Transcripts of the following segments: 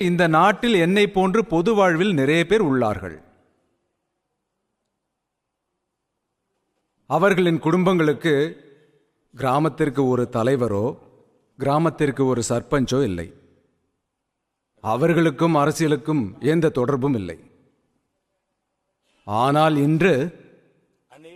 இந்த நாட்டில் என்னை போன்று பொது வாழ்வில் நிறைய பேர் உள்ளார்கள். அவர்களின் குடும்பங்களுக்கு கிராமத்திற்கு ஒரு தலைவரோ கிராமத்திற்கு ஒரு சர்பஞ்சோ இல்லை. அவர்களுக்கும் அரசியலுக்கும் எந்த தொடர்பும் இல்லை. ஆனால் இன்று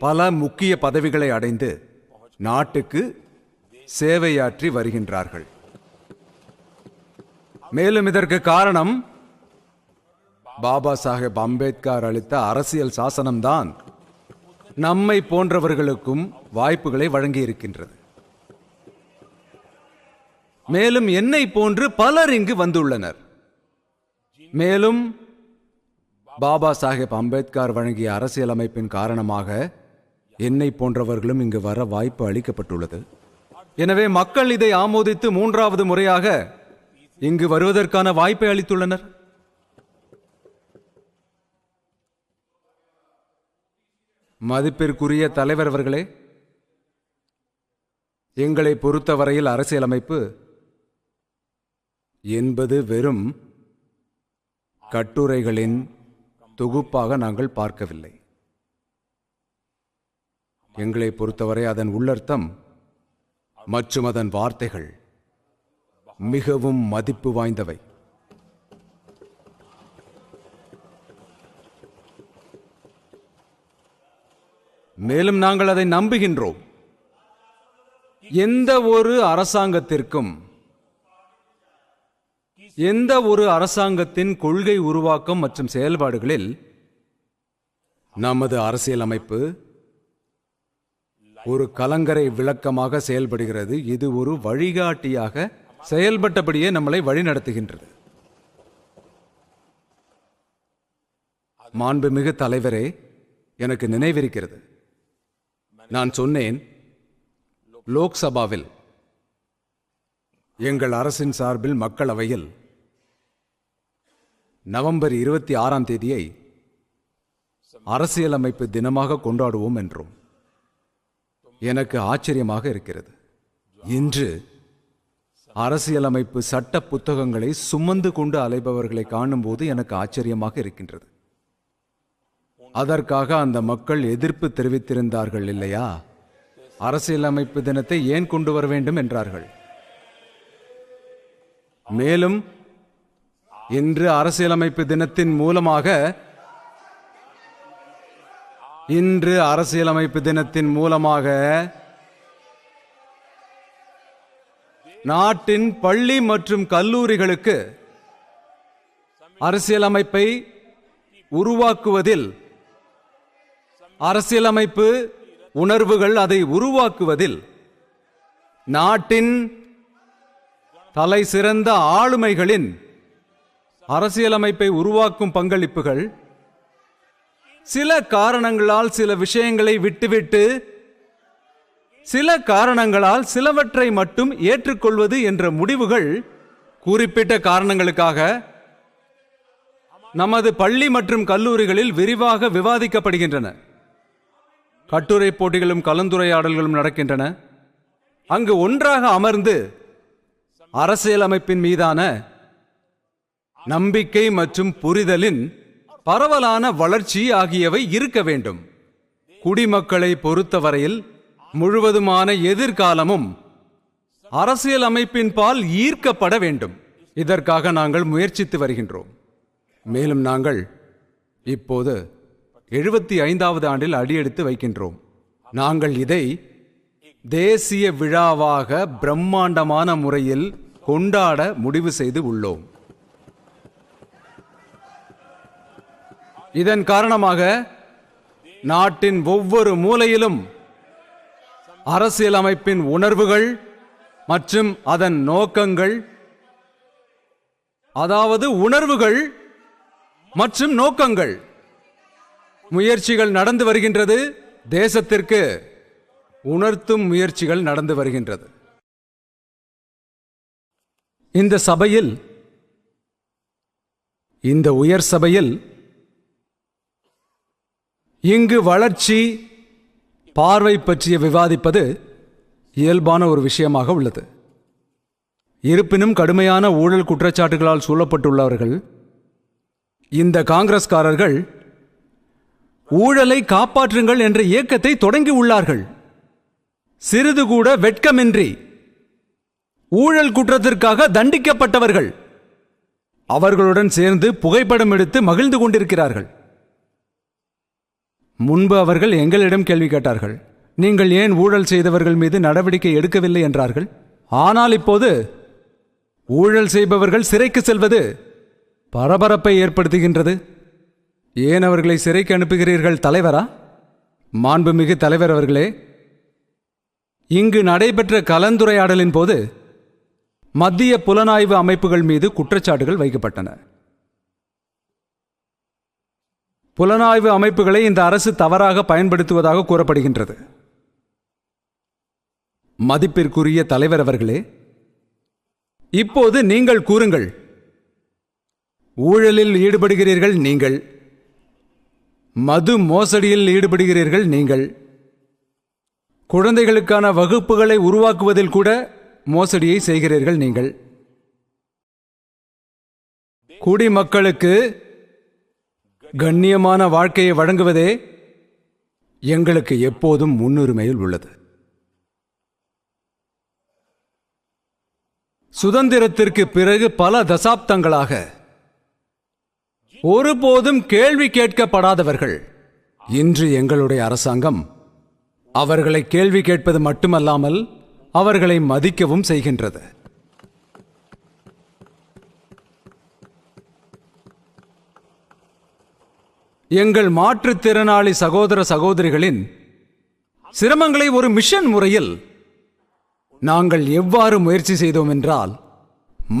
பல முக்கிய பதவிகளை அடைந்து நாட்டுக்கு சேவையாற்றி வருகின்றார்கள். மேலும் இதற்கு காரணம் பாபா சாஹேப் அம்பேத்கர் அளித்த அரசியல் சாசனம்தான் நம்மை போன்றவர்களுக்கும் வாய்ப்புகளை வழங்கி இருக்கின்றது மேலும் என்னை போன்று பலர் இங்கு வந்துள்ளனர். மேலும் பாபா சாஹேப் அம்பேத்கர் வழங்கிய அரசியலமைப்பின் காரணமாக என்னை போன்றவர்களும் இங்கு வர வாய்ப்பு அளிக்கப்பட்டுள்ளது. எனவே மக்கள் இதை ஆமோதித்து மூன்றாவது முறையாக இங்கு வருவதற்கான வாய்ப்பை அளித்துள்ளனர். மதிப்பிற்குரிய தலைவர் அவர்களே எங்களை பொறுத்தவரையில் அரசியலமைப்பு என்பது வெறும் கட்டுரைகளின் தொகுப்பாக நாங்கள் பார்க்கவில்லை. எங்களை பொறுத்தவரை அதன் உள்ளர்த்தம் மற்றும் அதன் வார்த்தைகள் மிகவும் மதிப்பு வாய்ந்தவை. மேலும் நாங்கள் அதை நம்புகின்றோம். எந்த ஒரு அரசாங்கத்திற்கும் எந்த ஒரு அரசாங்கத்தின் கொள்கை உருவாக்கம் மற்றும் செயல்பாடுகளில் நமது அரசியலமைப்பு ஒரு கலங்கரை விளக்கமாக செயல்படுகிறது. இது ஒரு வழிகாட்டியாக செயல்பட்டபடியே நம்மளை வழிநடத்துகின்றது மாண்புமிகு தலைவரே எனக்கு நினைவிருக்கிறது. நான் சொன்னேன் லோக்சபாவில் எங்கள் அரசின் சார்பில் மக்களவையில் நவம்பர் இருபத்தி ஆறாம் தேதியை அரசியலமைப்பு தினமாக கொண்டாடுவோம் என்றோம் எனக்கு ஆச்சரியமாக இருக்கிறது. இன்று அரசியலமைப்பு சட்ட புத்தகங்களை சுமந்து கொண்டு அலைபவர்களை காணும்போது எனக்கு ஆச்சரியமாக இருக்கின்றது. அதற்காக அந்த மக்கள் எதிர்ப்பு தெரிவித்திருந்தார்கள் இல்லையா? அரசியலமைப்பு தினத்தை ஏன் கொண்டு வர வேண்டும் என்றார்கள்? மேலும் இன்று அரசியலமைப்பு தினத்தின் மூலமாக இன்று அரசியலமைப்பு தினத்தின் மூலமாக நாட்டின் பள்ளி மற்றும் கல்லூரிகளுக்கு அரசியலமைப்பை உருவாக்குவதில் அரசியலமைப்பு உணர்வுகள் அதை உருவாக்குவதில் நாட்டின் தலை சிறந்த ஆளுமைகளின் அரசியலமைப்பை உருவாக்கும் பங்களிப்புகள் சில காரணங்களால் சில விஷயங்களை விட்டுவிட்டு சில காரணங்களால் சிலவற்றை மட்டும் ஏற்றுக்கொள்வது என்ற முடிவுகள் குறிப்பிட்ட காரணங்களுக்காக நமது பள்ளி மற்றும் கல்லூரிகளில் விரிவாக விவாதிக்கப்படுகின்றன. கட்டுரை போட்டிகளும் கலந்துரையாடல்களும் நடக்கின்றன. அங்கு ஒன்றாக அமர்ந்து அரசியலமைப்பின் மீதான நம்பிக்கை மற்றும் புரிதலின் பரவலான வளர்ச்சி ஆகியவை இருக்க வேண்டும். குடிமக்களை பொறுத்தவரையில் முழுவதுமான எதிர்காலமும் அரசியல் அமைப்பின் பால் ஈர்க்கப்பட வேண்டும். இதற்காக நாங்கள் முயற்சித்து வருகின்றோம். மேலும் நாங்கள் இப்போது எழுபத்தி ஐந்தாவது ஆண்டில் அடியெடுத்து வைக்கின்றோம். நாங்கள் இதை தேசிய விழாவாக பிரம்மாண்டமான முறையில் கொண்டாட முடிவு செய்து உள்ளோம். இதன் காரணமாக நாட்டின் ஒவ்வொரு மூலையிலும் அரசியலமைப்பின் உணர்வுகள் மற்றும் அதன் நோக்கங்கள் அதாவது உணர்வுகள் மற்றும் நோக்கங்கள். முயற்சிகள் நடந்து வருகின்றது தேசத்திற்கு உணர்த்தும் முயற்சிகள் நடந்து வருகின்றது. இந்த சபையில் இந்த உயர் சபையில் இங்கு வளர்ச்சி பார்வை பற்றிய விவாதிப்பது இயல்பான ஒரு விஷயமாக உள்ளது. இருப்பினும் கடுமையான ஊழல் குற்றச்சாட்டுகளால் சூழப்பட்டுள்ளவர்கள் இந்த காங்கிரஸ்காரர்கள் ஊழலை காப்பாற்றுங்கள் என்ற இயக்கத்தை தொடங்கி உள்ளார்கள். சிறிது கூட வெட்கமின்றி ஊழல் குற்றத்திற்காக தண்டிக்கப்பட்டவர்கள். அவர்களுடன் சேர்ந்து புகைப்படம் எடுத்து மகிழ்ந்து கொண்டிருக்கிறார்கள். முன்பு அவர்கள் எங்களிடம் கேள்வி கேட்டார்கள். நீங்கள் ஏன் ஊழல் செய்தவர்கள் மீது நடவடிக்கை எடுக்கவில்லை என்றார்கள்? ஆனால் இப்போது ஊழல் செய்பவர்கள் சிறைக்கு செல்வது பரபரப்பை ஏற்படுத்துகின்றது. ஏன் அவர்களை சிறைக்கு அனுப்புகிறீர்கள் தலைவரா? மாண்புமிகு தலைவர் அவர்களே இங்கு நடைபெற்ற கலந்துரையாடலின் போது மத்திய புலனாய்வு அமைப்புகள் மீது குற்றச்சாட்டுகள் வைக்கப்பட்டன. புலனாய்வு அமைப்புகளை இந்த அரசு தவறாக பயன்படுத்துவதாக கூறப்படுகின்றது. மதிப்பிற்குரிய தலைவர் அவர்களே இப்போது நீங்கள் கூறுங்கள். ஊழலில் ஈடுபடுகிறீர்கள் நீங்கள். மது மோசடியில் ஈடுபடுகிறீர்கள் நீங்கள். குழந்தைகளுக்கான வகுப்புகளை உருவாக்குவதில் கூட மோசடியை செய்கிறீர்கள் நீங்கள். குடிமக்களுக்கு கண்ணியமான வாழ்க்கையை வழங்குவதே எங்களுக்கு எப்போதும் முன்னுரிமையில் உள்ளது. சுதந்திரத்திற்கு பிறகு பல தசாப்தங்களாக ஒருபோதும் கேள்வி கேட்கப்படாதவர்கள் இன்று எங்களுடைய அரசாங்கம் அவர்களை கேள்வி கேட்பது மட்டுமல்லாமல் அவர்களை மதிக்கவும் செய்கின்றது. எங்கள் மாற்றுத்திறனாளி சகோதர சகோதரிகளின் சிரமங்களை ஒரு மிஷன் முறையில் நாங்கள் எவ்வாறு முயற்சி செய்தோம் என்றால்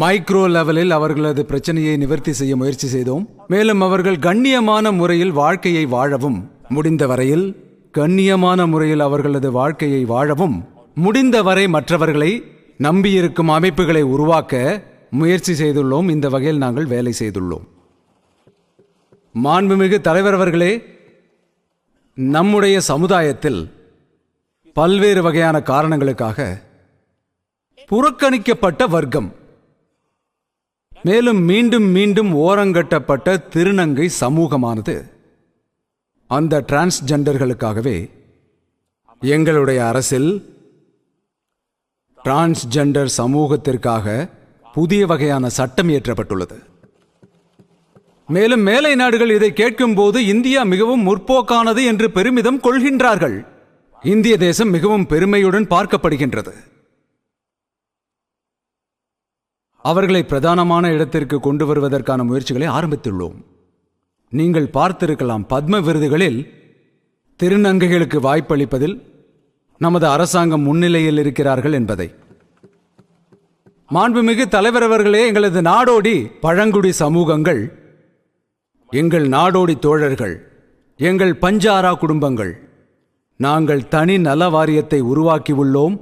மைக்ரோ லெவலில் அவர்களது பிரச்சனையை நிவர்த்தி செய்ய முயற்சி செய்தோம். மேலும் அவர்கள் கண்ணியமான முறையில் வாழ்க்கையை வாழவும் முடிந்த வரையில் கண்ணியமான முறையில் அவர்களது வாழ்க்கையை வாழவும் முடிந்தவரை மற்றவர்களை நம்பியிருக்கும் அமைப்புகளை உருவாக்க முயற்சி செய்துள்ளோம். இந்த வகையில் நாங்கள் வேலை செய்துள்ளோம். மாண்புமிகு தலைவர் அவர்களே நம்முடைய சமுதாயத்தில் பல்வேறு வகையான காரணங்களுக்காக புறக்கணிக்கப்பட்ட வர்க்கம் மேலும் மீண்டும் மீண்டும் ஓரங்கட்டப்பட்ட திருநங்கை சமூகமானது அந்த டிரான்ஸ்ஜெண்டர்களுக்காகவே எங்களுடைய அரசில் டிரான்ஸ்ஜெண்டர் சமூகத்திற்காக புதிய வகையான சட்டம் இயற்றப்பட்டுள்ளது. மேலும் மேலை நாடுகள் இதை கேட்கும்போது இந்தியா மிகவும் முற்போக்கானது என்று பெருமிதம் கொள்கின்றார்கள். இந்திய தேசம் மிகவும் பெருமையுடன் பார்க்கப்படுகின்றது. அவர்களை பிரதானமான இடத்திற்கு கொண்டு வருவதற்கான முயற்சிகளை ஆரம்பித்துள்ளோம். நீங்கள் பார்த்திருக்கலாம் பத்ம விருதுகளில் திருநங்கைகளுக்கு வாய்ப்பளிப்பதில் நமது அரசாங்கம் முன்னிலையில் இருக்கிறார்கள் என்பதை. மாண்புமிகு தலைவர் அவர்களே எங்களது நாடோடி பழங்குடி சமூகங்கள் எங்கள் நாடோடி தோழர்கள் எங்கள் பஞ்சாரா குடும்பங்கள் நாங்கள் தனி நல வாரியத்தை உருவாக்கியுள்ளோம்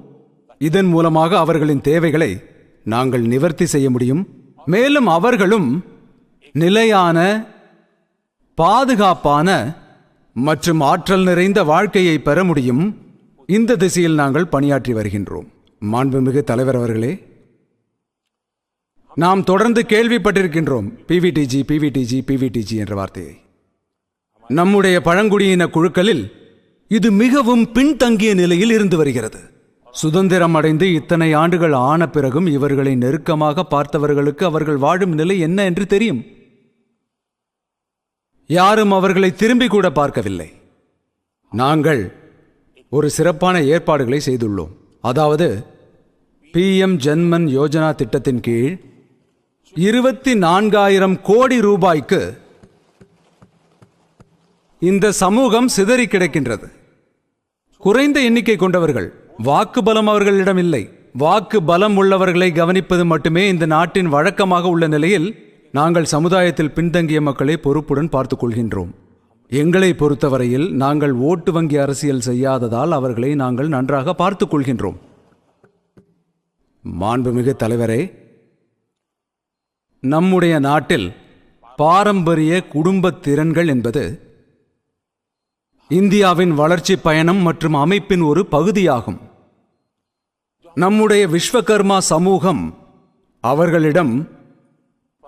இதன் மூலமாக அவர்களின் தேவைகளை நாங்கள் நிவர்த்தி செய்ய முடியும். மேலும் அவர்களும் நிலையான பாதுகாப்பான மற்றும் ஆற்றல் நிறைந்த வாழ்க்கையை பெற முடியும். இந்த திசையில் நாங்கள் பணியாற்றி வருகின்றோம். மாண்புமிகு தலைவர் அவர்களே நாம் தொடர்ந்து கேள்விப்பட்டிருக்கின்றோம். பிவிடிஜி பிவிடிஜி பிவிடிஜி என்ற வார்த்தையை. நம்முடைய பழங்குடியின குழுக்களில் இது மிகவும் பின்தங்கிய நிலையில் இருந்து வருகிறது. சுதந்திரம் அடைந்து இத்தனை ஆண்டுகள் ஆன பிறகும் இவர்களை நெருக்கமாக பார்த்தவர்களுக்கு அவர்கள் வாழும் நிலை என்ன என்று தெரியும். யாரும் அவர்களை திரும்பி கூட பார்க்கவில்லை. நாங்கள் ஒரு சிறப்பான ஏற்பாடுகளை செய்துள்ளோம். அதாவது பிஎம் ஜன்மன் யோஜனா திட்டத்தின் கீழ் இருபத்தி நான்காயிரம் கோடி ரூபாய்க்கு இந்த சமூகம் சிதறி கிடக்கின்றது. குறைந்த எண்ணிக்கை கொண்டவர்கள் வாக்கு பலம் அவர்களிடம் இல்லை. வாக்கு பலம் உள்ளவர்களை கவனிப்பது மட்டுமே இந்த நாட்டின் வழக்கமாக உள்ள நிலையில் நாங்கள் சமுதாயத்தில் பின்தங்கிய மக்களை பொறுப்புடன் பார்த்துக் கொள்கின்றோம். எங்களை பொறுத்தவரையில் நாங்கள் ஓட்டு வங்கி அரசியல் செய்யாததால் அவர்களை நாங்கள் நன்றாக பார்த்துக் கொள்கின்றோம். மாண்புமிகு தலைவரே நம்முடைய நாட்டில் பாரம்பரிய குடும்ப திறன்கள் என்பது இந்தியாவின் வளர்ச்சி பயணம் மற்றும் அமைப்பின் ஒரு பகுதியாகும். நம்முடைய விஸ்வகர்மா சமூகம் அவர்களிடம்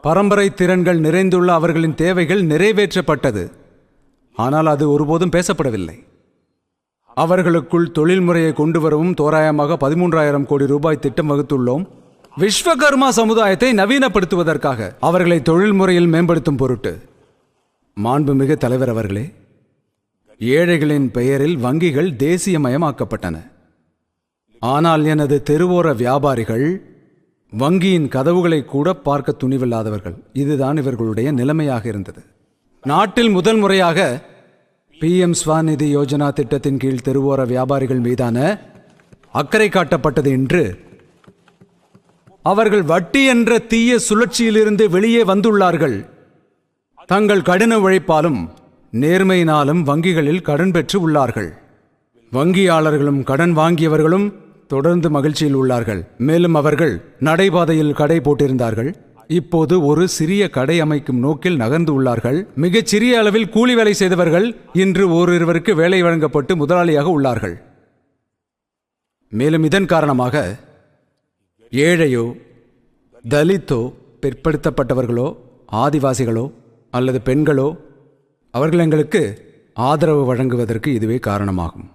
பரம்பரை திறன்கள் நிறைந்துள்ள அவர்களின் தேவைகள் நிறைவேற்றப்பட்டது. ஆனால் அது ஒருபோதும் பேசப்படவில்லை. அவர்களுக்குள் தொழில்முறையை கொண்டு வரவும் தோராயமாக பதிமூன்றாயிரம் கோடி ரூபாய் திட்டம் வகுத்துள்ளோம். விஸ்வகர்மா சமுதாயத்தை நவீனப்படுத்துவதற்காக அவர்களை தொழில்முறையில் மேம்படுத்தும் பொருட்டு. மாண்புமிகு தலைவர் அவர்களே ஏழைகளின் பெயரில் வங்கிகள் தேசியமயமாக்கப்பட்டன. ஆனால் எனது தெருவோர வியாபாரிகள் வங்கியின் கதவுகளை கூட பார்க்க துணிவில்லாதவர்கள். இதுதான் இவர்களுடைய நிலைமையாக இருந்தது. நாட்டில் முதல் முறையாக பிஎம் ஸ்வாநிதி யோஜனா திட்டத்தின் கீழ் தெருவோர வியாபாரிகள் மீதான அக்கறை காட்டப்பட்டது என்று அவர்கள் வட்டி என்ற தீய சுழற்சியிலிருந்து வெளியே வந்துள்ளார்கள். தங்கள் கடின உழைப்பாலும் நேர்மையினாலும் வங்கிகளில் கடன் பெற்று உள்ளார்கள். வங்கியாளர்களும் கடன் வாங்கியவர்களும் தொடர்ந்து மகிழ்ச்சியில் உள்ளார்கள். மேலும் அவர்கள் நடைபாதையில் கடை போட்டிருந்தார்கள். இப்போது ஒரு சிறிய கடை அமைக்கும் நோக்கில் நகர்ந்து உள்ளார்கள். மிகச் சிறிய அளவில் கூலி வேலை செய்தவர்கள் இன்று ஓரிருவருக்கு வேலை வழங்கப்பட்டு முதலாளியாக உள்ளார்கள். மேலும் இதன் காரணமாக ஏழையோ தலித்தோ பிற்படுத்தப்பட்டவர்களோ ஆதிவாசிகளோ அல்லது பெண்களோ அவர்கள் எங்களுக்கு ஆதரவு வழங்குவதற்கு இதுவே காரணமாகும்.